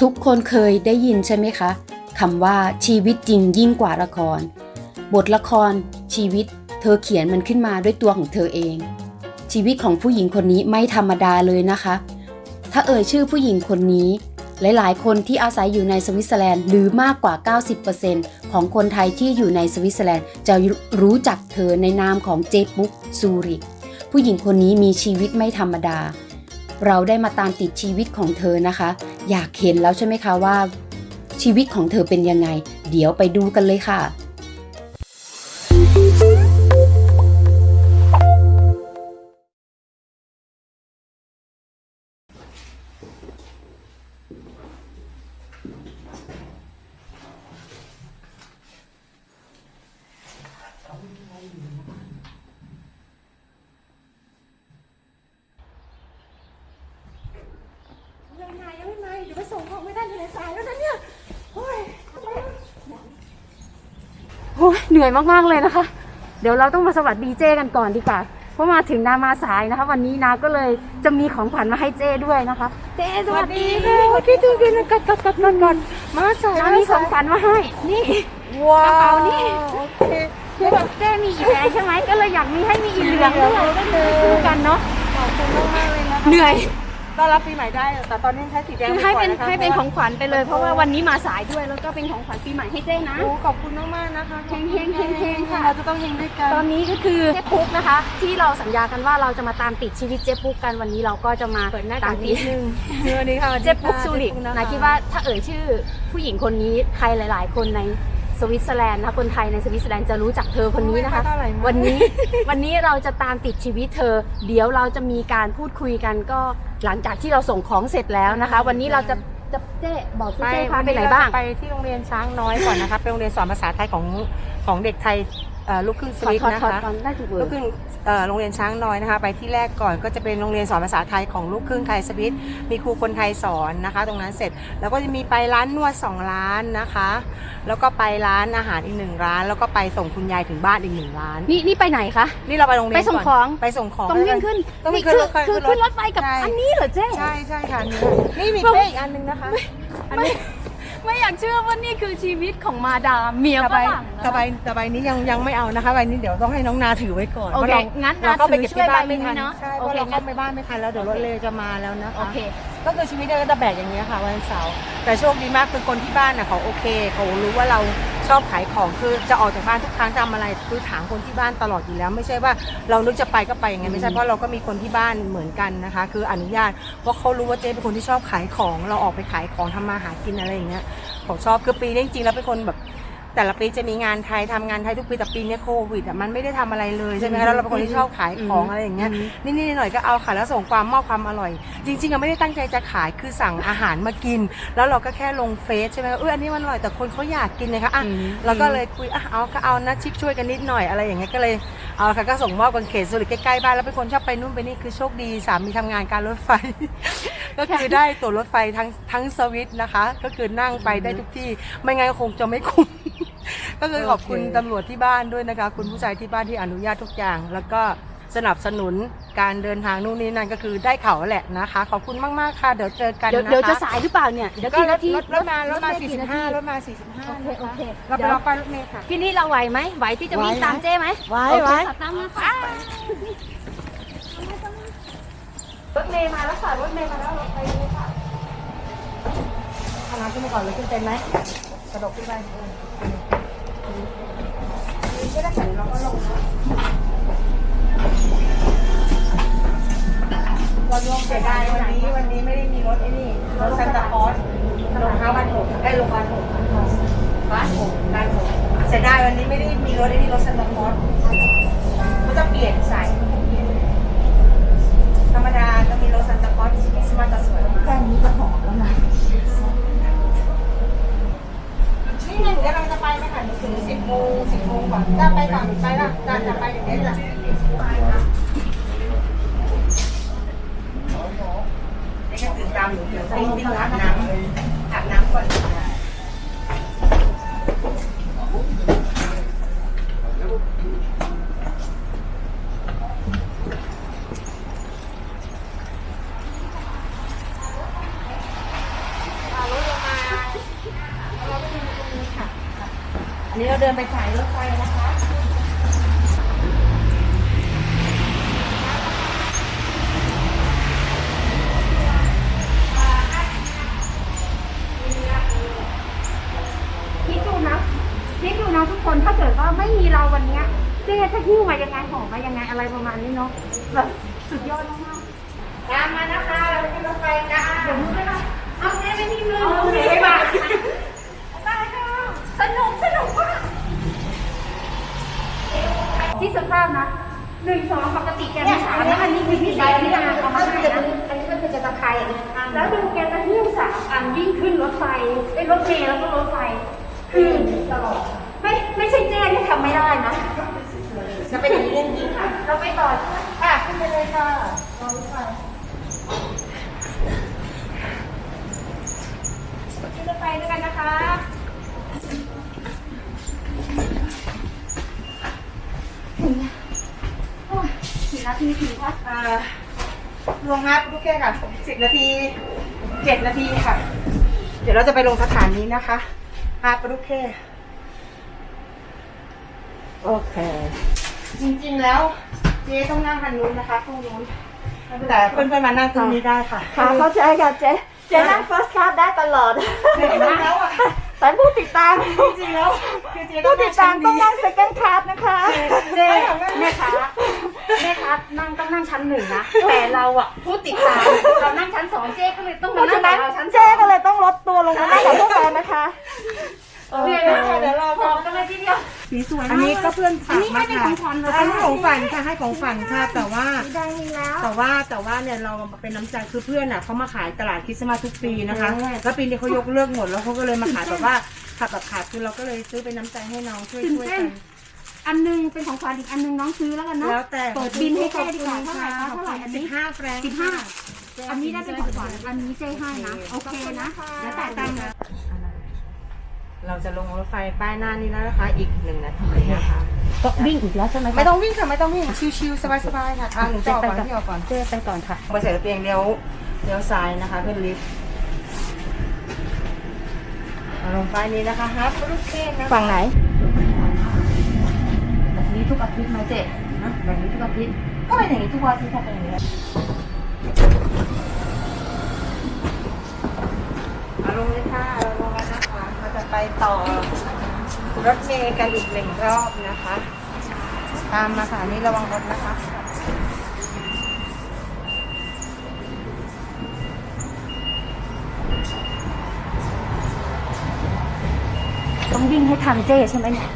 ทุกคนเคยได้ยินใช่ไหมคะคำว่าชีวิตจริงยิ่งกว่าละคร บทละคร ชีวิต เธอเขียนมันขึ้นมาด้วยตัวของเธอเอง ชีวิตของผู้หญิงคนนี้ไม่ธรรมดาเลยนะคะ ถ้าเอ่ยชื่อผู้หญิงคนนี้ หลาย ๆ คนที่อาศัยอยู่ในสวิตเซอร์แลนด์หรือมากกว่า 90%ของคนไทยที่อยู่ในสวิตเซอร์แลนด์จะรู้จักเธอในนามของเจปุ๊กซูริกผู้หญิงคนนี้มีชีวิตไม่ธรรมดา เราได้มาตามติดชีวิตของเธอนะคะ อยากเห็นแล้วใช่ไหมคะว่า ชีวิตของเธอเป็นยังไง เดี๋ยวไปดูกันเลยค่ะยังไงยังไม่มาเดี๋ยวไปส่งของไม่ได้อยู่ในสายแล้วนะเนี่ยโอ้ยโอ้ยเหนื่อยมากๆเลยนะคะ เดี๋ยวเราต้องมาสวัสดีเจ้กันก่อนดีกว่าเพราะมาถึงนามาสายนะคะ วันนี้นาก็เลยจะมีของขวัญมาให้เจ้ด้วยนะคะ เจ้สวัสดีค่ะสวัสดีดูกันกัดกัดกัดกัดกัดมาใส่นามีของขวัญมาให้ นี่ว้ากระเป๋านี่โอเคคือแบบเจ้มีอีแดงใช่ไหมก็เลยอยากมีให้มีอีเหลืองด้วยคู่กันเนาะขอบคุณมากๆเลยนะเหนื่อย ต้อนรับปีใหม่ได้ แต่ตอนนี้ใช้สีแดงคือให้เป็นก่อะคะให้เป็นของขวัญไปเลยเพราะว่าวันนี้มาสายด้วยแล้วก็เป็นของขวัญปีใหม่ให้เจ้นะโอ้ขอบคุณมากๆนะคะเฮงเฮงเฮงเฮงค่ะเราจะต้องเฮงด้วยกันตอนนี้ก็คือเจ๊ปุ๊กนะคะ ที่เราสัญญากันว่าเราจะมาตามติดชีวิตเจ๊ปุ๊กกันวันนี้เราก็จะมาเปิดหน้าตาตามตินิดดนึงเนื้อนี้ค่ะเจ๊ปุ๊กซูริกเจ๊นะคิดว่าถ้าเอ่ยชื่อผู้หญิงคนนี้ใครหลาย ๆ คนในสวิตเซอร์แลนด์นะคะคนไทยในสวิตเซอร์แลนด์จะรู้จักเธอคนนี้นะคะเท่าไหร่มั้ยวันนี้วันนี้เราจะตามติดชีวิตเธอ เดี๋ยวเราจะมีการพูดคุยกันก็ หลังจากที่เราส่งของเสร็จแล้วนะคะ วันนี้เราจะจะเจ๊บอกสิไปเจ๊พาไปไหนบ้าง ไปที่โรงเรียนช้างน้อยก่อนนะคะ เป็นโรงเรียนสอนภาษาไทยของของเด็กไทย เอ่อลูกครึ่งสถอดวิตถอดนะถอดคะก่อนได้ถูกเลลูยกครึ่งเอ่อโรงเรียนช้างน้อยนะคะ ไปที่แรกก่อนก็จะเป็นโรงเรียนสอนภาษาไทยของลูกครึ่งไทยสวิตมีครูคนไทยสอนนะคะ ตรงนั้นเสร็จแล้วก็จะมีไปร้านนวดสองร้านนะคะ แล้วก็ไปร้านอาหารอีกหนึ่งร้าน แล้วก็ไปส่งคุณยายถึงบ้านอีกหนึ่งร้าน นี่นี่ไปไหนคะ นี่เราไปโรงเรียนไปส่งก่นของ ไปส่งของต้องวิ่งขึ้นต้องวิ่นี่งขึ้นคือรถไฟคือขึ้นรถไฟกับใช่อันนี้เหรอเจ๊ ใช่ใช่ค่ะนี่นี่มีเป้อีกอันนึงนะคะอันนี้ ไม่อยากเชื่อว่านี่คือชีวิตของมาดามเมียตะฝใบรั่งนะตะใบตะใบนี้ยังยังไม่เอานะคะใบนี้เดี๋ยวต้องให้น้องนาถือไว้ก่อนโอเคพราะรางั้นเราเข้าไปนาถือเก็บที่บ้านช่วยใบไม่ทันนี้เนอะใช่เพโอราะเคเราเข้าไปบ้านไม่ทันแล้วเดี๋ยวรถเลยจะมาแล้วนะคะโอเค ก็คือชีวิตเราก็จะแบกอย่างนี้ยค่ะวันเสาร์แต่โชคดีมากคือคนที่บ้านน่ะเขาโอเคเขารู้ว่าเรา ชอบขายของคือจะออกจากบ้านทุกครั้งทำอะไรคือถามคนที่บ้านตลอดอยู่แล้ว ไม่ใช่ว่าเรานึกจะไปก็ไปอย่างเงี้ยไม่ใช่เพราะเราก็มีคนที่บ้านเหมือนกันนะคะ คืออนุญาตเพราะเขารู้ว่าเจ๊เป็นคนที่ชอบขายของ เราออกไปขายของทำมาหากินอะไรอย่างเงี้ยเขาชอบคือปีนี้จริงๆแล้วเป็นคนแบบ แต่ละปีจะมีงานไทยทำงานไทยทุกปีแต่ปีเนี้ยโควิดอะมันไม่ได้ทำอะไรเลยใช่ไหมคะแล้วเราเป็นคนที่ชอบขายของอะไรอย่างเงี้ยนิดๆหน่อยๆก็เอาค่ะแล้วส่งความมอบความอร่อย จริงๆอะไม่ได้ตั้งใจจะขายคือสั่งอาหารมากิน แล้วเราก็แค่ลงเฟซใช่ไหมคะเอออันนี้มันอร่อยแต่คนเขาอยากกินเลยค่ะอะอืม เราก็เลยคุยอะเอาก็เอานะชิปช่วยกันนิดหน่อยอะไรอย่างเงี้ยก็เลยเอาค่ะก็ส่งมอบกันเขตสุริใกล้ๆบ้านแล้วเป็นคนชอบไปนู่นไปนี่คือโชคดีสามีทำงานการรถไฟ ก็คือได้ตั๋วรถไฟทั้งทั้งสวิตนะคะ ก็คือนั่งไปได้ทุกที่ไม่งั้นก็คงจะไม่คุ้ม ก็คือขอบคุณโอเคตำรวจที่บ้านด้วยนะคะ คุณผู้ชายที่บ้านที่อนุญาตทุกอย่าง แล้วก็สนับสนุนการเดินทางนู่นนี่นั่นก็คือได้เขาแหละนะคะ ขอบคุณมากๆค่ะ เดี๋ยวเจอกันเดี๋ยวนะคะเดี๋ยวจะสายหรือเปล่าเนี่ยเดี๋ยวก็กี่รนาถทีรถรถมารถมาเมย์กี่นที45รถมา45โอเคโอเคเราไปเดี๋ยวรอป้ายรถเมล์ค่ะ พี่นี่เราไหวไหมไหวที่จะวิ่งไหวนะตามเจ้ไหมไหวโอเคไหวค่ะตามมาค่ะรถเมย์มาแล้วค่ะรถเมย์มาแล้วรถไฟเลยค่ะทำงานขึ้นมาก่อนเลยขึ้นเต็นท์ไหมกระดกขึ้นไปไม่ได้แข่เราก็ลงนะเราลงเสียดายวันนี้วันนี้ไม่ได้มีรถไอ้นี่รถซันตาคลอสรถนนข้าบ้านผมได้โรงพยาบาลผมบ้านผมบ้านผมเสียดายวันนี้ไม่ได้มีรถไอ้นี่รถซันตาคลอสเขาจะเปลี่ยนสายธรรมดาจะมีรถซันตาคลอสคริสต์มาสจะสวยแค่นี้ก็หอมแล้วนะ งจะไปไหมคะหนูถึงสิบโมงสิบโมงกว่าจะไปก่อนไปละจะจะไปอย่างนี้จ้ะนี่ก็ถึงตามหนูเดี๋ยวจะรีบอาบน้ำอาบน้ำก่อนมารถเลย อันนี้ เราเดินไปสายรถไฟนะคะคิดดูนะคิดดูนะทุกคนถ้าเกิดว่าไม่มีเราวันเนี้ยเจ๊จะหิ้วมายังไงหอมายังไงอะไรประมาณนี้เนาะแบบสุดยอดมากๆตามมานะคะเราจะรถไฟกันเดี๋ยวมึงไปนะเอาเจ๊ไปที่มือเอาเจ๊มาไปค่ะสนุกสนุก ที่สภาพนะหนึ่งสองปกติแกไม่สามนะอันนี้คือพิเศษที่นางเอามาให้นะอันนี้มันคือจะตะไคร้อันนี้ข้างแล้วดูแกจะหิ้วสามอันวิ่งขึ้นรถไฟไอ้ยรถเมล์แล้วก็รถไฟ คือตลอดไม่ไม่ใช่เจ๊ที่ทำไม่ได้นะจะเป็นอย่างนี้เรื่องจริงค่ะ เราไปต่อใช่ไหมค่ะขึ้นไปเลยค่ะขึ้นรถไฟด้วยกันนะคะถึงแล้วโอ้ย กี่นาทีถึงคะอ่าลงฮับลูกแค่ค่ะสิบนาทีเจ็ดนาทีค่ะ เดี๋ยวเราจะไปลงสถานีนะคะฮาร์ปลูกแค่โอเค จริงๆแล้วเจ๊ต้องนั่งคันนู้นนะคะตรงนู้นแต่เพื่อนๆมานั่งตรงนี้ได้ค่ะ ค่ะเข้าใจค่ะเจ๊เจ๊นั่ง first class ได้ตลอดจริงๆแล้วอะ แต่ผู้ติดตามจริงๆแล้วคือเจ๊ต้ผู้องตินั่ดงตาชั้มนต้องดีนั่ง second class นะคะเจ๊แม่ค้าแม่ค้านั่งต้องนั่งชั้นหนึ่งนะแต่เราอะผู้ติดตามเรานั่งชั้นสองเจ๊ก็เลยต้องเพมาราะนั่ฉะงนั้กับนเราชั้นสเจ๊องก็เลยต้องลดตัวลงมานั่งกับพวกเรานะคะ เรียนนะเดี๋ยวรอพร้อมกันเลยทีเดียวสีสวยอันนี้ก็เพื่อนฝากมาค่ะอันนี้ของฝันค่ะให้ของฝันค่ะ แต่ว่าแต่ว่าแต่ว่าเนี่ยเราเป็นน้ำใจคือเพื่อนอะเขามาขายตลาดคริสต์มาสทุกปีนะคะ แล้วปีนี้เขายกเลิกหมดแล้วเขาก็เลยมาขายแบบว่าขาดแบบขาดคือเราก็เลยซื้อเป็นน้ำใจให้น้องช่วยช่วยกันอันหนึงเป็นของขวัญอีกอันหนึงน้องซื้อแล้วกันเนาะแล้วแต่เปิดบินให้เจ๊ดีกว่าเท่าไหร่คะเท่าไหร่อันนี้ห้าแฟรงสิบห้าอันนี้ได้เป็นของขวัญอันนี้เจ๊ให้นะโอเคนะเดี๋ยวแต่ตังค์นะ เราจะลงรถไฟป้ายหน้านี้แล้วนะคะ อีกหนึ่งนาทีนะคะ ก็วิ่งอีกแล้วใช่ไหมไม่ต้องวิ่งค่ะไม่ต้องวิ่งชิวๆสบายๆค่ะอะหนูจะออกก่อนพี่ออกก่อนเจ๊ไปก่อนค่ะไปใส่เตียงเลี้ยวเลี้ยวซ้ายนะคะขึ้นลิฟต์เอาลงป้ายนี้นะคะฮับลูกเคนนะคะฝั่งไหนแบบนี้ทุกอาทิตย์ไหมเจ๊นะแบบนี้ทุกอาทิตย์ก็เป็นอย่างนี้ทุกวันที่ทำเป็นอย่างนี้เอาลงเลยค่ะเราลง ไปต่อรถเมล์กันอีกหนึ่งรอบนะคะ ตามมาค่ะนี่ระวังรถนะคะต้องวิ่งให้ทันเจ๊ใช่ไหมเนี่ย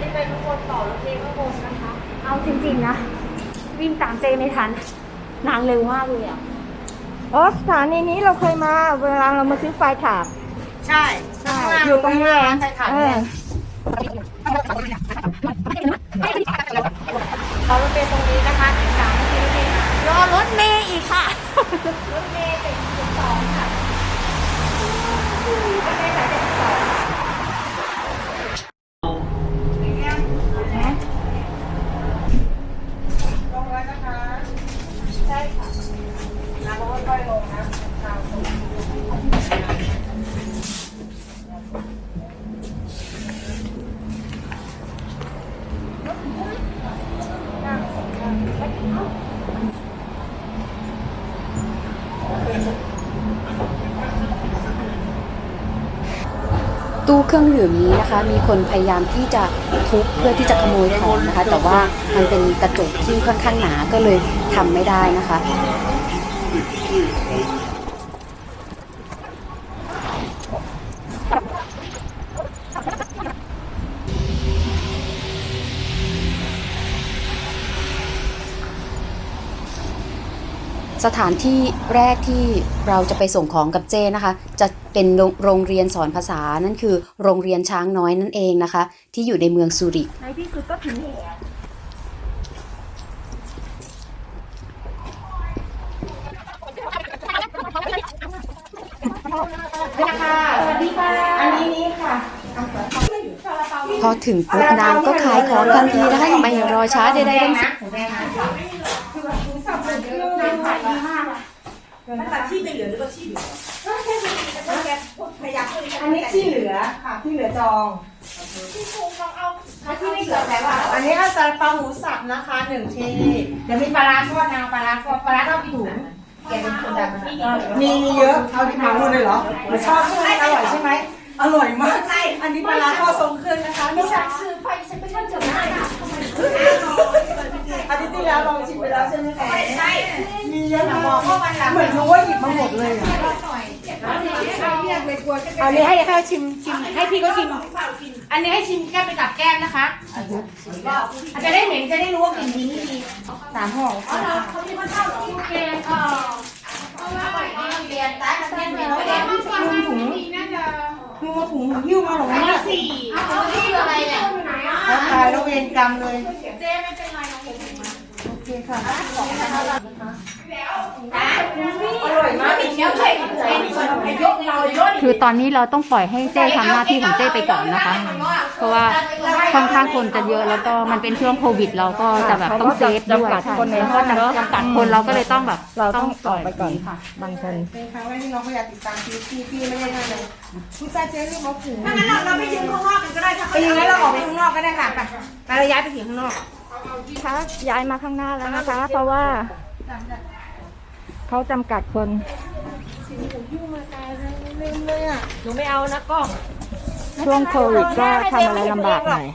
นี่ไปทุกคนต่อรถเมล์ข้างบนนะคะ เอาจริงๆนะ วิ่งตามเจ๊ไม่ทัน นางเร็วมากเลยอะอ๋อสถานีนี้เราเคยมา เวลาเรามาซื้อไฟถากใช่ใช่อยู่ตรงนี้เองใช่ค่ะเออเอารถเมล์ตรงนี้นะคะอีกสามนาทีรถเมล์รอรถเมย์อีกค่ะ รถเมล์เจ็ดสิบสองค่ะรถเมล์สายเจ็ดสิบสองลงแล้วนะคะ ใช่ค่ะน้ำค่อยๆลงนะทางสูง ตู้เค รื่องดื่มนี้นะคะ มีคนพยายามที่จะทุบเพื่อที่จะขโมยของนะคะ แต่ว่ามันเป็นกระจกที่ค่อนข้างหนาก็เลยทำไม่ได้นะคะสถานที่แรกที่เราจะไปส่งของกับเจนะคะ จะ เป็นโรงเรียนสอนภาษานั่นคือโรงเรียนช้างน้อยนั่นเองนะคะ ที่อยู่ในเมืองซูริกในที่สุดก็ถึงเหวค่ะสวัสดีค่ะอันนี้นี่ค่ะพอถึงปุ๊บนางก็ขายของทันทีนะคะไม่รอช้าใดๆทั้งสิ้นอั นนี้ที่เหลือค่ะที่เหลือจองอันนี้เอาซาลาเปาหมูสับนะคะหนึ่งทีเดี๋ยวมีปลาร้าทอดนางปลาร้าทอดปลาร้าทอดกี่ถุงแกเป็นคนดังมีมีเยอะเอาที่มาหมดเลยเหรอหรือชอบใช่ไหมอร่อยใช่ไหมอร่อยมากอันนี้ปลาร้าทอดทรงเครื่องนะคะไม่ใช่ซื้อไปฉันเป็นคนเจียวได้อา ทิตย์ที่แล้วลองชิมไปแล้วใช่ไหมคะใช่มีเยอะมากเหมือนรู้ว่าหยิบมาหมดเลยอะเอานี้ให้ให้ชิมชิมให้พี่ก็ชิม อันนี้ให้ชิมแก้มไปกับแก้มนะคะจะได้เห็นจะได้รู้ว่ากลิ่นดีไม่ดีสามห่อโอเคเออเรียนตากับแก้มเรียนแล้วเรียนถุงมึงมาถุงหิ้วมาหรอเนี่ยสี่นี่คืออะไรเนี่ยแล้วตายแล้วเวรกรรมเลยอร่อยมากจริงเดี๋ยวใส่ใส่ยกเรายกคือตอนนี้เราต้องปล่อยให้เจ้ทำหน้าที่ของเจ้ไปก่อนนะคะ เพราะว่าค่อนข้างคนจะเยอะแล้วก็มันเป็นช่วงโควิด เราก็จะแบบต้องเซฟด้วยใช่แล้วก็จำกัดคนเราก็เลยต้องแบบเราต้องปล่อยไปก่อนค่ะ บางคนเป็นครั้งแรกที่น้องพยายามติดตามพี่พี่พี่ไม่ได้นั่นเลยคุณซาเจ๊ลูกมาผูกถ้างั้นเราเราไปยืนข้างนอกกันก็ได้ถ้าไปยังไงเราออกไปข้างนอกก็ได้ค่ะไปไปเราย้ายไปถึงข้างนอก คะย้ายมาข้างหน้าแล้วนะคะ เพราะว่าเขาจำกัดคนหนูไม่เอานะกล้องช่วงโควิดก็ทำอะไรลำบากหน่อย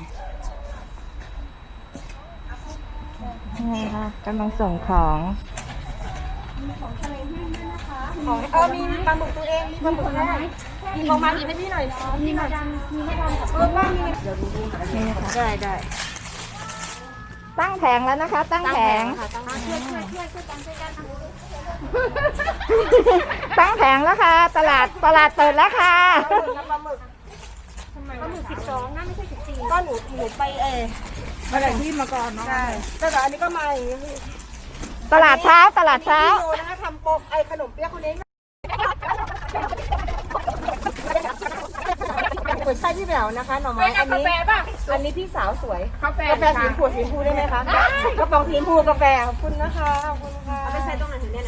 นี่ค่ะกำลังส่งของของเออมีปลาหมึกตัวเองมีปลาหมึกแม่มีของมาอีกให้พี่หน่อยมีหน่อยเออว่ามีได้ได้ ตั้งแผงแล้วนะคะ ตั้งแผงตั้งแผงแล้วค่ะ ตลาดตลาดเปิดแล้วค่ะปลาหมึกปลาหมึกสิบสองนะไม่ใช่สิบสี่ก็หนูหนูไปเอมาจากที่มาก่อนเนาะใช่แต่อันนี้ก็มาอย่างนี้ตลาดเช้าตลาดเช้า พี่โยนะคะทำโปกไอขนมเปี๊ยกคนนี้ ไม่ใช่พี่แหววนะคะหน่อไม้อันนี้อันนี้พี่สาวสวยกาแฟกาแฟสีขวดสีชมพูได้ไหมคะกระป๋องสีชมพูกาแฟขอบคุณนะคะขอบคุณค่ะเอาไปใช้ตรงไหนถึงเนี่ย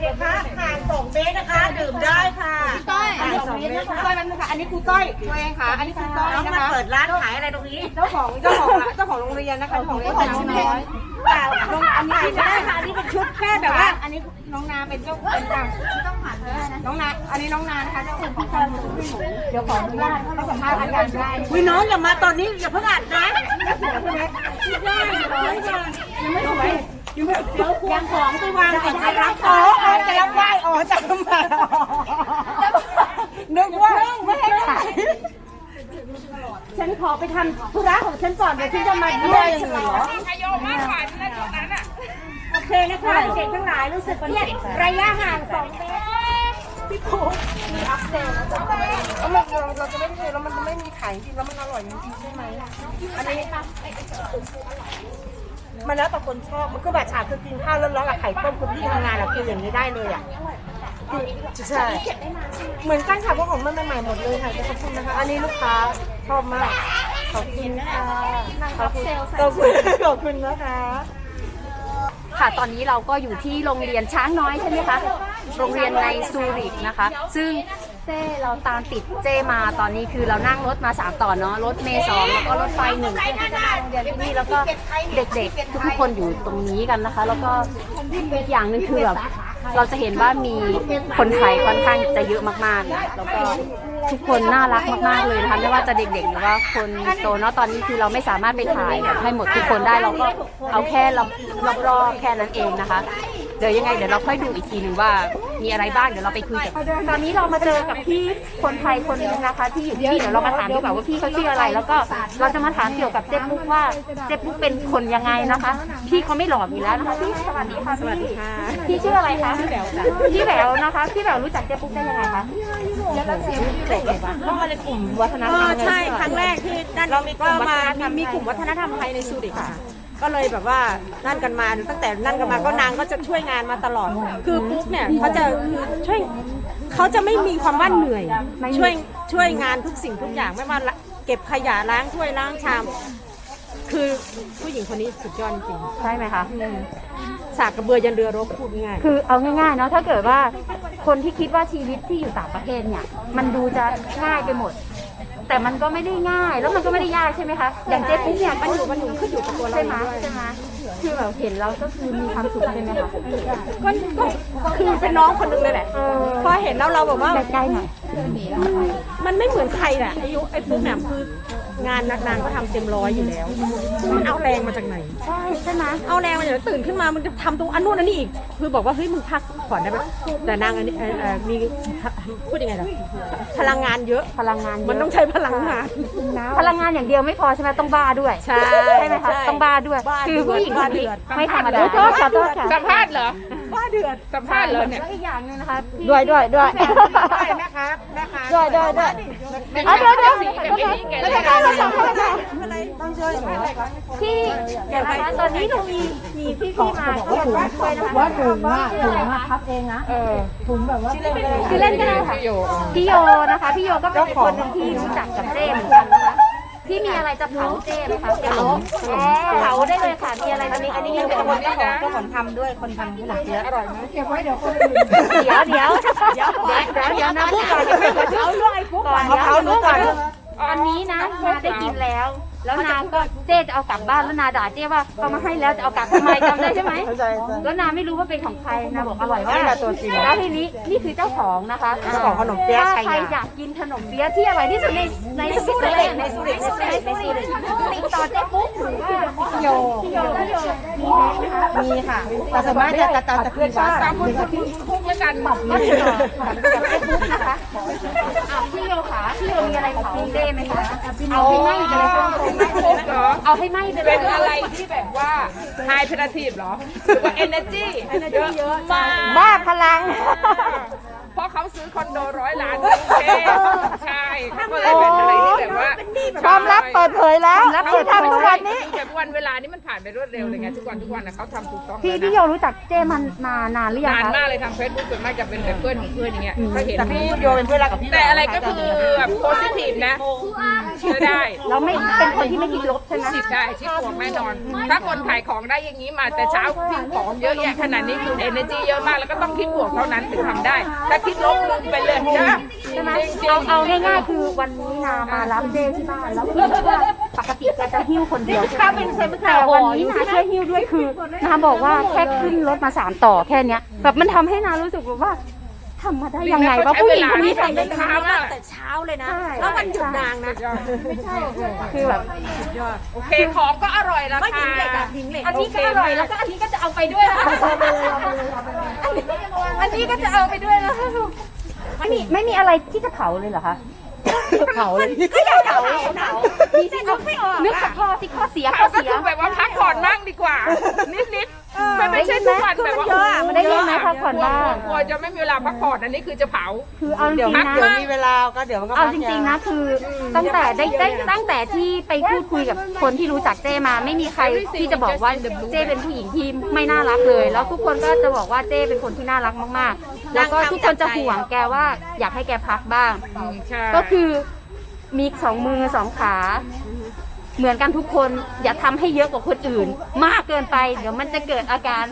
เด็กค่ะห่างสองเมตรนะคะ ดื่มได้ค่ะต้อยห่างสองเมตรคนะรูคะต้อยมันนะคะอันนี้ครูต้อยตัวเองค่ะ อันนี้ครูต้อยน้องนะมาคะเปิดร้านขายอะไรตรงนี้เจ้าของเจ้าของร้านเจ้าของโรงเรียนนะคะเจ้าของโรงเรียนน้องน้อยแต่ลงอันนี้ไม่ได้ค่ะอันนี้เป็นชุดแค่แบบว่า อันนี้น้องนาเป็นเจ้าเป็นเจ้าต้องผ่านน้องนาอันนี้น้องนานะคะเจ้าของของการมือพี่หมู เดี๋ยวขออนุญาตเขาสัมภาษณ์อาจารย์ได้วิน้องอย่ามาตอนนี้อย่าเพิ่งอัดนะได้เลยค่ะยังไม่สวยยังไม่เดี๋ยวยังของไปวางก่อนจะรับอ๋ออ๋อจะรับไหว้อ๋อจะมานึกว่าไม่ให้ขายฉันขอไปทำธุระของฉันก่อนเดี๋ยวฉันจะมาเยี่ยมฉลองโอเคนะคะเด็กๆทั้งหลายรู้สึกว่าเนี่ยระยะห่างสองเมตร แล้วมันเราเราจะไม่ได้แล้วมันจะไม่มีขายจริงแล้วมันอร่อยจริงๆใช่ไหมอันนี้มันแล้วแต่คนชอบมันก็แบบฉาคือกินข้าวร้อนๆกับไข่ต้มคุณที่ทำงานอะกินอย่างนี้ได้เลยอะใช่เหมือนกันค่ะพราของมันใหม่ๆหมดเลยค่ะขอบคุณนะคะ อันนี้ลูกค้าชอบมากขอบคุณค่ะขอบคุณขอบคุณขอบคุณนะคะค่ะตอนนี้เราก็อยู่ที่โรงเรียนช้างน้อยใช่ไหมคะ โรงเรียนในซูริกนะคะ ซึ่ง เจ้เราตามติดเจ้มาตอนนี้คือเรานั่งรถมาสามต่อเนาะรถเมย์สองแล้วก็รถไฟหนึ่งเพื่อที่จะมาโรงเรียนที่นี่แล้วก็เด็กๆ ทุกๆคนอยู่ตรงนี้กันนะคะ แล้วก็อีกอย่างหนึ่งคือแบบเราจะเห็นว่ามีคนไทยค่อนข้างจะเยอะมากๆนะแล้วก็ทุกคนน่ารักมากๆเลยนะคะไม่ว่าจะเด็กๆหรือว่าคนโตเนาะตอนนี้คือเราไม่สามารถไปถ่ายแบบให้หมดทุกคนได้เราก็เอาแค่รอบๆแค่นั้นเองนะคะ เดี๋ยวยังไงเดี๋ยวเราค่อยดูอีกทีหนึ่งว่ามีอะไรบ้างเดี๋ยวเราไปคุยกับตอนนี้เรามาเจอกับพี่คนไทยคนนึงนะคะ ที่อยู่ที่นี่เดี๋ยวเรามาถามดีกว่าว่าพี่เขาชื่ออะไร แล้วก็เราจะมาถามเกี่ยวกับเจ๊ปุ๊กว่าเจ๊ปุ๊กเป็นคนยังไงนะคะ พี่เขาไม่หล่ออยู่แล้วนะคะพี่สวัสดีค่ะสวัสดีค่ะพี่ชื่ออะไรคะพี่แหววพี่แหววนะคะพี่แหววรู้จักเจ๊ปุ๊กได้ยังไงคะก็มาในกลุ่มวัฒนธรรมใช่ครั้งแรกที่นั่นเรามีก็มามีกลุ่มวัฒนธรรมไทยในซูริกค่ะ ก็เลยแบบว่านั่นกันมาตั้งแต่นั่นกันมาก็นางก็จะช่วยงานมาตลอด คือปุ๊กเนี่ยเขาจะคือช่วยเขาจะไม่มีความว่าเหนื่อย ช่วยช่วยงานทุกสิ่งทุกอย่างไม่ว่าเก็บขยะล้างถ้วยล้างชาม คือผู้หญิงคนนี้สุดยอดจริงใช่ไหมคะๆสากกระเบือยันเรือรบพูดง่ายคือเอาง่ายๆเนาะถ้าเกิดว่าคนที่คิดว่าชีวิตที่อยู่ต่างประเทศเนี่ย มันดูจะง่ายไปหมด แต่มันก็ไม่ได้ง่าย แล้วมันก็ไม่ได้ยากใช่ไหมคะอย่างเจ๊ปุ๊กเนี่ยมันอยู่มันอยู่ขึ้นอยู่กับตัวเราใช่ไหมใช่ไหมคือแบบเห็นเราก็คือมีความสุขใช่ไหมคะก็ก็คือเป็นน้องคนหนึงเลยแหละเออพอเห็นแล้วเราแบบว่า ใกล้ๆหน่อย มันไม่เหมือนใครแหละอายุไอ้ปุ๊กเนี่ยคืองานนางก็ทำเต็มร้อยอยู่แล้ว มันเอาแรงมาจากไหน ใช่ใช่ไหมเอาแรงมาจากไหนตื่นขึ้นมามันจะทำตรงอันนู้นอันนี้อีก คือบอกว่าเฮ้ยมึงพักผ่อนได้ไหมแต่นางอันนี้เอ่อเอ่อมีพูดยังไงล่ะพลังงานเยอะ พลังงานเยะมันต้องใช้พลังงาน พลังงานอย่างเดียวไม่พอใช่ไหมต้องบ้าด้วย ใช่ใช่ไหมคะใช่ต้องบ้าด้วยบ้าคือผู้หญิงคนนี้บ้าเดือดไม่ธรรมดาโทษค่ะโทษค่ะสัมภาษณ์เหรอ บ้าเดือดสัมภาษณ์เหรอเนี่ย แล้วอีกอย่างหนึงนะคะพี่ด้วยด้วยด้วยได้แม่ครับแม่ครับด้วยด้วยด้วยเอาเดี๋ยวเดี๋ยวสีแบบนี้แกแล้วเลยก็เราสองคนอะไรต้องช่วยหนูพี่เดี๋ยวนะคะตอนนี้หนูมีมีพี่พี่มาช่วยด้วยนะคะว่าถุงอะถุงอะพับเองนะเออถุงแบบว่าคือเล่นก็ได้ค่ะพี่โยพี่โยนะคะ พี่โยก็เป็นคนหนึ่งที่รู้จักกับเจ้เหมือนกันนะคะ พี่มีอะไรจะเผาเจ้ไหมคะเผาเผาได้เลยค่ะ มีอะไรอันนี้อันนี้ยังเป็นคนเจ้าของเจ้าของทำด้วยคนทำขนมเปี๊ยะอร่อยไหมเดี๋ยวเดี๋ยวเดี๋ยวเดี๋ยวเดี๋ยวเดี๋ยวนะพูดก่อนยังไม่หมดเอาเรื่องไอ้ปุ๊กก่อนเอาเขาหนูก่อนอันนี้นะนาได้กินแล้ว แล้วนาก็เจ๊จะเอากลับบ้านแล้วนาด่าเจ๊ว่าเอามาให้แล้วจะเอากลับทำไมจำได้ใช่ไหมเข้าใจ แล้วนาไม่รู้ว่าเป็นของใครนาบอกอร่อยนี่มากแหละตัวจริงแล้วทีนี้นี่คือเจ้าของนะคะเจ้าของขนมเปี๊ยะถ้าชัยใครยาอยากกินขนมเปี๊ยะที่อร่อยที่สุดในในสวิตเซอร์แลนด์ในสุรินทร์ในสุรินทร์ติดต่อเจ๊ปุ๊กหรือว่าพี่โยพี่โยพี่โยมีแม็กซ์นะคะ มีค่ะแต่สวนมากจะจะจะจะขึ้นว่าตามคุณคุณคุกแล้วกันก็ติดต่อกับเจ๊ปุ๊กนะคะอะพี่โยขาพี่โยมีอะไรเผาเจ๊ไหมคะเอาให้ไหม้ไปเลยค่ะคุกเหรอเอาให้ไหม้ไปเลเป็ยนอะไรที่แบบว่าไฮเพลทีฟเหรอหรือว่าเอเนอร์จีเยอะมากบ้าพลัง เพราะเขาซื้อคอนโดร้อยล้านที่กรุงเทพใช่เขาก็เลยเป็นอะไรที่แบบว่าความลับเปิดเผยแล้วที่ทำทุกวันนี้ คือแบบวันเวลานี้มันผ่านไปรวดเร็วเลยไงทุกวันทุกวันนะเขาทำถูกต้องพี่แล้วพี่นะโยรู้จักเจ้มันมานานหรือยังนานคะมากเลยทางเฟซบุ๊กส่วนมากจะเป็นแบบเพื่อนของเพื่อนอย่างเงี้ยเขาเห็น แต่พี่โยเป็นเพื่อนรักกับพี่แต่อะไรก็คือแบบโพสิทีฟนะ เชื่อได้เราไม่เป็นคนที่ไม่คิดลบใช่ไหมสิบได้ชิดบวกแน่นอน ถ้าคนขายของได้อย่างนี้มาแต่เช้าทิ้งของเยอะแยะขนาดนี้คือ energy เยอะมากแล้วก็ต้องคิดบวกเท่านั้นถึงทำได้ ถ้าคิดลบลืมไปเลยนะใช่ไหมจริงเอาเอาง่ายๆคือวันนี้นามารับเจ้ที่บ้านแล้วคือว่าปกติแกจะหิ้วคนเดียวใช่ไหมแต่วันนี้นาช่วยหิ้วด้วยคือนาบอกว่าแค่ขึ้นรถมาสามต่อแค่เนี้ยแบบมันทำให้นารู้สึกแบบว่า ทำมาได้ๆยังไงวะผู้หญิงคนนี้ทำได้ทยังไงช้ามากแต่เช้าเลยนะ ใช่ แล้วมันหยุดนางนะคือแบบ โอเคของก็อร่อยราไม่คาทิ้งเหล็กอะทิ้งเหล็กอันนี้ก็อร่อยแล้วก็อันนี้ก็จะเอาไปด้วยนะอันนี้ก็จะเอาไปด้วยนะไม่มีไม่มีอะไรที่จะเผาเลยเหรอคะ เผาเลยก็อยากเผาเผามีที่นึกไม่ออกนึกข้อสิข้อเสียข้อก็เสีย คือแบบว่าพักผ่อนบ้างดีกว่า นิดๆ มันไม่ใช่ทุกวันแบบว่ามันได้ยินไหมพักผ่อนบ้าง กลัวจะไม่มีเวลาพักผ่อนอันนี้คือจะเผา คือเอาจเดี๋ยวริงๆนะ เดี๋ยวมีเวลาก็เดี๋ยวมันก็เอาจริงๆนะคือตั้งแต่ได้ได้ตั้งแต่ที่ไปพูดคุยกับคนที่รู้จักเจ้มา ไม่มีใครที่จะบอกว่าเจ้เป็นผู้หญิงที่ไม่น่ารักเลย แล้วทุกคนก็จะบอกว่าเจ้เป็นคนที่น่ารักมากๆ แล้วก็ทุกคนจะห่วงแกว่าอยากให้แกพักบ้าง ใช่ก็คือมีสองมือสองขา เหมือนกันทุกคนอย่าทำให้เยอะกว่าคนอื่น มากเกินไป เดี๋ยวมันจะเกิดอาการ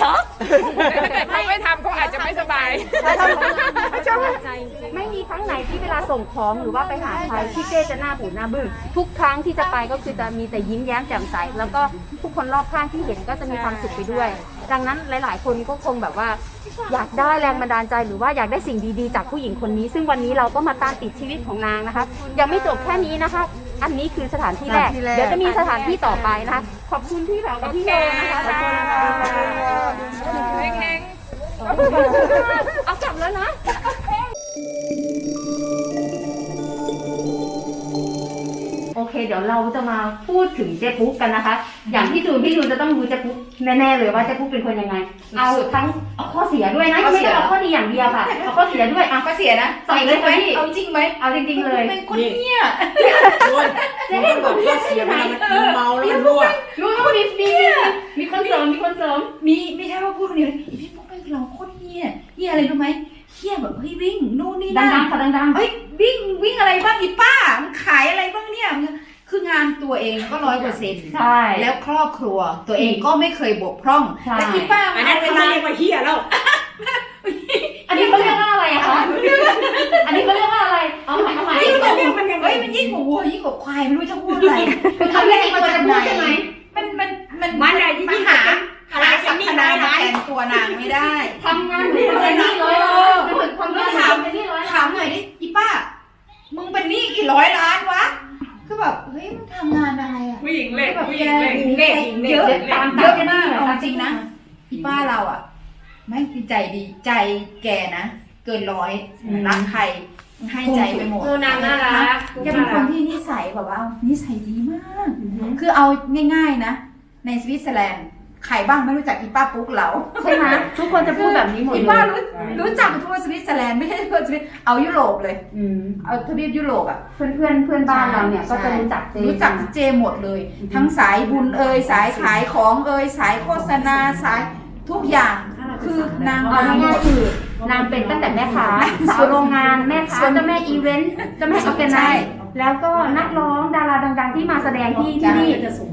ช็อกถ้าไม่ทำเขาอาจจะไม่สบายไม่มีครั้งไหนที่เวลาส่งของหรือว่าไปหาใครที่เจ๊จะหน้าบูดหน้าบึ้งทุกครั้งที่จะไปก็คือจะมีแต่ยิ้มแย้มแจ่มใสแล้วก็ทุกคนรอบข้างที่เห็นก็จะมีความสุขไปด้วย ดังนั้นหลาย ๆ คนก็คงแบบว่า อยากได้แรงบันดาลใจหรือว่าอยากได้สิ่งดีๆ จากผู้หญิงคนนี้ ซึ่งวันนี้เราก็มาตามติดชีวิตของนางนะคะยังไม่จบแค่นี้นะคะ อันนี้คือสถานที่แรก เดี๋ยวจะมีสถานที่ต่อไปนะคะ ขอบคุณที่แบบกับพี่โยนะคะขอบคุณค่ะเฮงเอากลับแล้วนะ เค เดี๋ยวเราจะมาพูดถึงเจ๊ปุ๊กกันนะคะ อย่างพี่จูนพี่จูนจะต้องรู้เจ๊ปุ๊กแน่ๆเลยว่าเจ๊ปุ๊กเป็นคนยังไง เอาทั้งเอาข้อเสียด้วยนะไม่ได้เอาข้อดีอย่างเดียวค่ะเอาข้อเสียด้วยอะก็เสียนะใส่เลยค่ะพี่เอาจริงไหมเอาจริงๆเลยเป็นคนเนี้ยเจ๊เป็นคนที่เสียไหมเมาแล้วมันรั่วรู้มีมีมีคนเสริมมีคนเสริมมีไม่ใช่ว่าพูดคนเดียวนะอีพี่พวกเป็นเราโคตรเฮี้ยเฮี้ยอะไรรู้ไหมเฮี้ยแบบเฮ้ยวิ่งนู่นนี่นั่นดังๆค่ะดังๆเฮ้ยวิ่ง วิ่งอะไรบ้างอีป้ามันขายอะไรบ้างเนี่ยตัวเองก็ร้อยเปอร์เซ็นต์ใช่ แล้วครอบครัวตัวเองก็ไม่เคยบกพร่องใช่ แต่ที่ป้าอันนั้นเวเขาลาเรียกว่าเฮียแล้ว อันนี้เขาเรียกว่าอะไรอะคะ อันนี้เขาเรียกว่าอะไร เอาใหม่เอาใหม่เฮ้ยเขาเรียกมันยังไง เฮ้ยมันยิ่งกว่าวัวยิ่งกว่าควายไม่รู้จะพูดอะไรเอาเรียกตัวจะพูดใช่ไหม มันมันมันมันอะไรยิ่งมันหาหาสรรพนามมาแทนตัวนางไม่ได้ ทำงานเหมือนเป็นหนี้ร้อยล้านเหมือนทำงานเหมือนเป็นหนี้ร้อยล้าน ถามหน่อยดิอีป้า มึงเป็นหนี้กี่ร้อยล้านวะคือแบบเฮ้ยมึงทำงานอะไรอะผู้หญิงเล็กแบบผู้หแกญิงเล็กเด็กเยอะตามเยอะมากตามเอาจริงนะอีป้าเราอะแม่งคือใจดีใจแกนะเกินร้อยรักใครให้ใจไปหมดเออนางน่ารักแกเป็นคนที่นิสัยแบบว่านิสัยดีมาก คือเอาง่าย ๆนะ ในสวิตเซอร์แลนด์ ใครบ้างไม่รู้จักอีป้าปุ๊กเหลาใช่ไหมทุกคนจะพูดแบบนี้หมดอีเลป้ายรู้รู้จักทั่วสวิตเซอร์แลนด์ไม่ใช่ทั่วสวิตเอายุโรปเลยอืมเอาทวีปยุโรปอะเพื่อนเพื่อนเพื่อนบ้านเราเนี่ยก็จะรู้จักเจรู้จักเจหมดเลย ทั้งสายบุญเอ่ยสายขายของเอ่ยสายโฆษณาสายทุกอย่างคือนางเอามาหมง่ายดๆคือนางเป็นตั้งแต่แม่ค้าสาวโรงงานแม่ค้าเจ้าแม่อีเวนต์เจ้าแม่ออร์แกไนใช่ซ์แล้วก็นักร้องดาราดังๆที่มาแสดงที่ใช่ที่นี่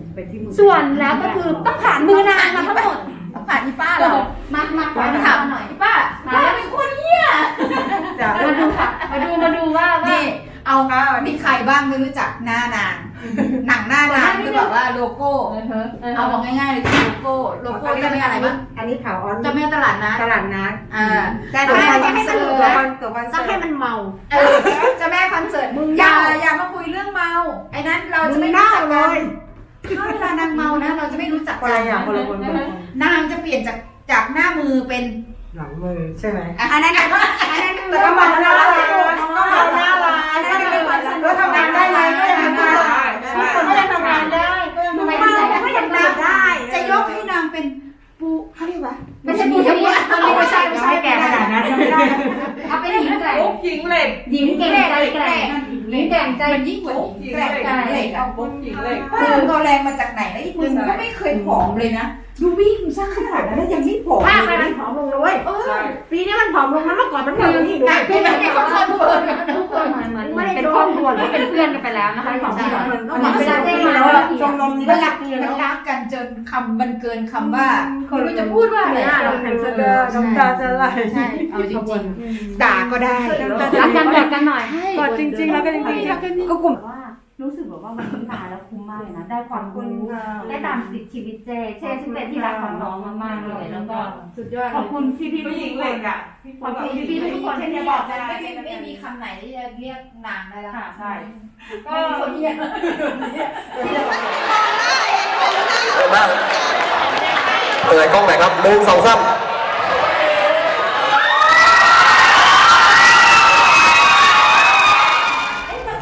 จะส่งไปที่มือส่วนแล้วก็คือต้องผ่านมือนางมาทั้งหมดต้องผ่านอีป้าเรามามาขอถาถามมหน่อยอีป้าป้าเป็นคนเหี้ยมาดูค่ะมาดูมาดูว่าว่านี่เอามีใครบ้างไม่รู้จักหน้านางหนังหน้านางคือแบบว่าโลโก้เอาบอกง่ายๆเลยคือโลโก้โลโก้เจะไม่อะไรบ้างอันนี้ขาวออนเจะไม่ตลาดนะตลาดนัดอ่าแต่เจ้าตัวแม่คคออนนเสิเสิร์ร์ตตตัวคอนต้องเสิให้ร์ตมันเมาเออเจะแม่คอนเสิร์ตมึงอย่าอย่ามาคุยเรื่องเมาไอ้นั้นเราจะไม่รู้จักกัน ถ้าเวลานางเมานะ เราจะไม่รู้จักคนกัละนอย่างคนละคนคนละคนนางจะเปลี่ยนจากจากหน้ามือเป็นหลังมือใช่ไหมอันนั้นอันนั้นแต่ก็เมาหน้าร้านก็เมาหน้าร้านก็ทำงานได้ไหมก็ยังทำงานได้ ทุกคนก็ยังทำงานได้ก็ยังทำงานได้ ก็ยังทำงานได้ จะยกให้นางเป็น ปูเขาเรียกว่าไม่ใช่ผู้ชายไม่ใช่ไม่ใช่แก่ขนาดนั้นยังไม่ได้เอาเป็นหญิงแกร่งปุ๊บหญิงเล็กหญิงเก่งใจแกร่งหญิงแกร่งใจมันยิ่งกว่าหญิงแกร่งกันเหล็กอะปุ๊บหญิงเล็กป้าเอาแรงมาจากไหนแล้วอีกมึงก็ไม่เคยผอมเลยนะ ดูวิ่งซะขนาดนั้นแล้วยังไม่ผอมภาคไปเลมัยนผอมลงเลยเว้ยเออปีนี้มันผอมลงนะเมื่อก่อนมันผอมนี่ดูแต่ไม่ได้เขาคอนเฟิร์มทุกคนเหมือนเหมือนเหมือนเป็นครอบครัวหรือว่าเป็นเพื่อนกันไปแล้วนะคะของพี่หลอนก็เหมือนเวลาเต้นแล้วชมรมนี้มัก็นรัรักกดีมันแล้วรักกันจนคำมันเกินคำว่าไม่รู้จะพูดว่าอะไรเราแข่งเสดอน้ำตาจะไหลใช่เอาจริงๆด่าก็ได้รักกันกอดกันหน่อยกอดจริงๆแล้วก็จริงๆก็กลุ่มว่า รู้สึกแบบว่าวันนี้มาแล้วคุ้มมากเลยนะ ได้ความรู้ได้ตามติดชีวิตเจ เช่ที่เป็นที่รักของน้องมากๆเลย แล้วก็สุดยอดขอบคุณพี่พี่ๆทุผู้กหญิงคเล็นกอะขอบคุณพี่พี่ๆทุกคนที่จะจะบบออกกจะจะไม่ไม่ไม่มีคำไหนที่จะเรียกนางได้แล้วค่ะใช่ก็คนเนี้ยบ้างเปิดกล้องหน่อยครับหนึ่งสองสาม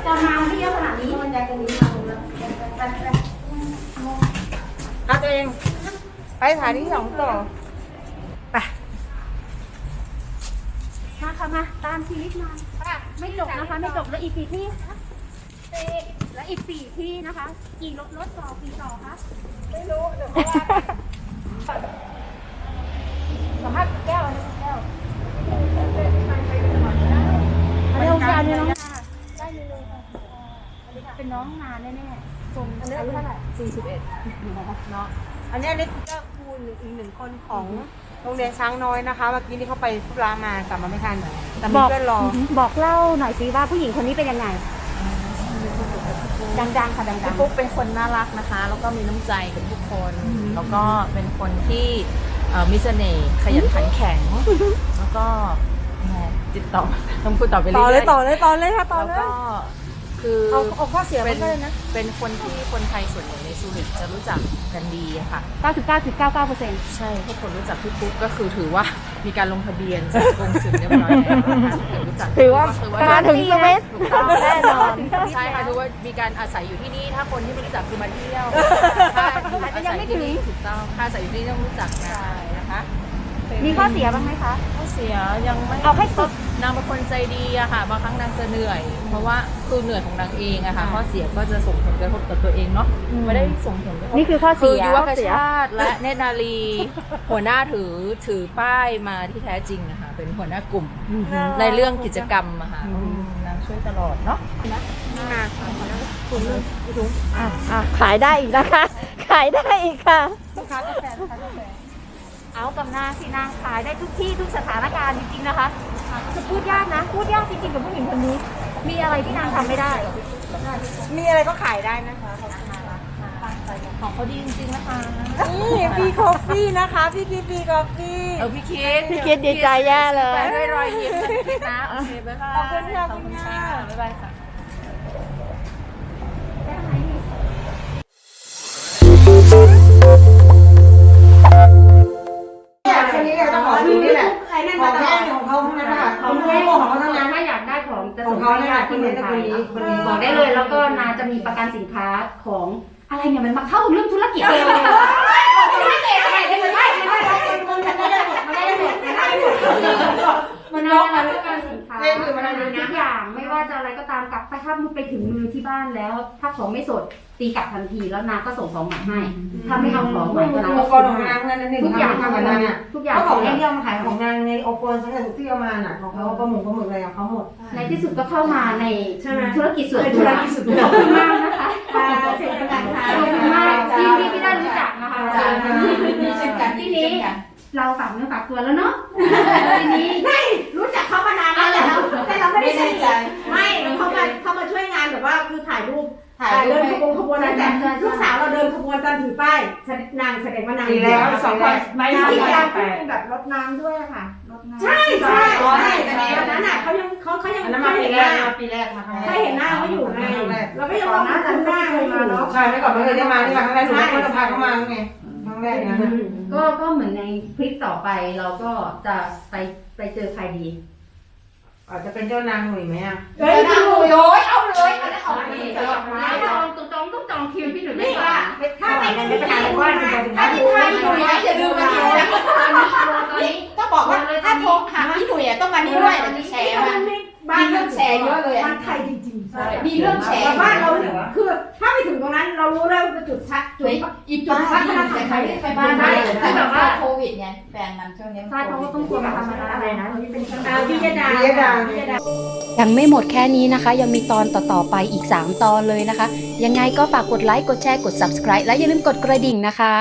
ตอนมาที่เยอะขนาดนี้มันจะกันนี้มาแล้ว เอาตัวเอง ไปถ่ายที่สองต่อมาค่ะมาตามชีวิตมาไม่จบนะคะ ไม่จบแล้วอีกกี่ที่คะสี่แล้วอีกสี่ที่นะคะ กี่รถรถต่อกี่ต่อคะสัมภาษณ์แก้วนะแก้วเร็วกันเลยน้องค่ะได้เลยเป็นน้องนานแน่ๆส่งอายุเท่าไหร่สี่สิบเอ็ดเนาะ อันนี้อันนี้ก็ครูอีกหนึ่งคนของโรงเรียนช้างน้อยนะคะเมื่อกี้นี่เขาไปธุระมากลับมาไม่ทันแต่มีเพื่อนรอบอกเล่าหน่อยสิว่าผู้หญิงคนนี้เป็นยังไง ดังๆค่ะดังพี่ปุ๊กเป็นคนน่ารักนะคะ แล้วก็มีน้ำใจกับทุกคน แล้วก็เป็นคนที่เอ่อมีเสน่ห์ขยันขันแข็ง แล้วก็ยังไงติดต่อ ต้องพูดต่อไปเรื่ต่ออยๆเลยต่อเลยต่อเลยค่ะต่อแล้วเลย ก็คือ เอาเอาข้อเสียเป็มานเลยนะ เป็นคนที่คนไทยส่วนใหญ่ในซูริกจะรู้จักกันดีอะค่ะๆ99.99เปอร์เซ็นต์ใช่ทุกคนรู้จักพี่ปุ๊กก็คือถือว่ามีการลงทะเบียนจากกรมศิลป์เรียบร้อยแล้วนะคะรู้จักถือว่าถือมาถึงสวิตถูกต้องแน่นอนใช่ค่ะดูว่ามีการอาศัยอยู่ที่นี่ถ้าคนที่ไม่รู้จักคือมาเที่ยวถ้าอยู่อาศัยที่นี่ถูกต้องถ้าอาศัยอยู่ที่นี่ต้องรู้จักนะนะคะมีข้อเสียบ้างไหมคะ ข้อเสียยังไม่เอาให้สุด นางเป็นคนใจดีอะค่ะ บางครั้งนางจะเหนื่อย เพราะว่าคือเหนื่อยของนางเองอะค่ะข้อเสียก็จะส่งผลกระทบกับตัวเองเนาะไม่ได้ส่งผลกระทบ นี่คือข้อคืเสีอยยุวกชาติและเนตรนารี หัวหน้าถือถือป้ายมาที่แท้จริงอะค่ะเป็นหัวหน้ากลุ่ม ในเรื่องกิจกรรมอะค่ะอืม นางช่วยตลอดเนาะมาอะอะขายได้อีกนะคะ ขายได้อีกค่ะ เอากับนางสินางขายได้ทุกที่ทุกสถานการณ์จริงๆนะคะจะพูดยากนะ พูดยากจริงๆกับผู้หญิงคนนี้ มีอะไรที่นางทำไม่ได้ มีอะไรก็ขายได้นะคะของเขาดีจริงๆนะคะ นี่ฟรีคอฟฟี่นะคะ พี่พี่ฟรีคอฟฟี่เออพี่คิดพี่คิดดีใจแย่เลยไปด้วยรอยยิ้มนะพี่คิดนะโอเคบ๊ายบายขอบคุณค่ะขอบคุณคุณค่ะย่าบ๊ายบายค่ะ นี่แหละของแท้ของเขาทั้งนั้นนะคะของแท้ของเขาทั้งนั้น ถ้าอยากได้ของจะขอส่งงเขาให้เนี่ยญาติที่เมืองไทยคนนี้คนนี้บอกได้เลยแล้วก็นาจะมีประกันสินค้าของอะไรเนี่ยมันมาเข้าเรื่องธุรกิจเลยไม่ได้ไม่ได้ไม่ได้ไม่ได้มันไม่ได้หมดไม่ได้หมดไม่ได้หมดมันนาจะรับประกันสินค้าทุกอย่างไม่ว่าจะอะไรก็ตามกลับไปถ้ามันไปถึงมือที่บ้านแล้ว ถ้าของไม่สดตีกลับทันทีแล้วนาก็ส่งของใหม่ให้ถ้าไม่เอาของใหม่ก็นาอุปก็กรณ์ของนางนั่นนี่ทุกอย่างทำกับนางอะทุกอย่างก็ของที่เอามาขายของนางในโอโปนสังเกตที่เอามาน่ะของเขาปลาหมึกปลาหมึกอะไรของเขาหมด ในที่สุดก็เข้ามาในใช่ไหมธุรกิจส่วนตัวธุรกิจส่วนตัวขอบคุณมากนะคะค่ะเสร็จแล้วค่ะขอบคุณมากยินดีที่ได้รู้จักนะคะจ้าเช่นกันทีเช่นี้นกัน เราฝากเนื้อฝากตัวแล้วเนาะทีนี้รู้จักเขามานานแล้วแหละแต่เราไม่ได้สนิทใจไม่เขามาเขามาช่วยงานแบบว่าคือถ่ายรูปถ่ายถ่ายรูเดิปนให้ขบวนขบวนนั่นแต่ลูกสาวเราเดินขบวนตอนถือป้ายนางแสดงว่านางดีแล้วสองพันไม่จสามริงพันๆการแปดแบบรดน้ำด้วยค่ะรดน้ำใช่ใช่ใช่ใช่ใช่ใช่ตอนนั้นน่ะเขายังเขาเขายังอันนั้นเขามาปีเห็นแรหน้ากมาปีแรกมาครั้งแรกเขาเห็นหน้าเขาอยู่ไงเราก็ยังมองหน้าจำหน้าเขาอยู่เนาะใช่ไม่ก่อนไม่เคยได้มาที่มาครั้งแรกหนูก็จะพาเขามาไงค รั้งแรกนะก็ก็เหมือนในคลิปต่อไปเราก็จะไปไปเจอใครดี อาจจะเป็นเจ้านางหนุ่ยไหมอะเฮ้ยพี่หนุ่ยโอ้ยเอาเลยเอาเลยเอาเลยจองจองต้องจองคิวพี่หนุ่ยไม่นี่ก่อค่ะนถ้าไม่ได้ไปหาว่าถ้าพี่ไทยหนุ่ยนะอย่าลืมมาดูนะตอนนี้ตอนนี้ต้องบอกว่าถ้าโทรหาพี่หนุ่ยต้องมานี่ด้วยเดี๋ยวจะแชร์มาบ้านมีเรื่องแชร์เยอะเลยอะบ้านไทยจริง ๆมีเรื่องแชร์แต่บ้านเราคือถ้าไปถึงตรงนั้นเรารู้แล้วว่าจุดชัดจุดอีจุดพัฒนาไทยไปบ้านได้แต่แบบว่าโควิดไงแฟนมันช่วงนี้ใช่เขาก็ต้องกลัวมาทำอะไรนะอ่าพิยดาพิยดาพิยดายังไม่หมดแค่นี้นะคะ ยังมีตอนต่อๆไปอีก 3 ตอนเลยนะคะ ยังไงก็ฝากกดไลค์กดแชร์กด subscribe และอย่าลืมกดกระดิ่งนะคะ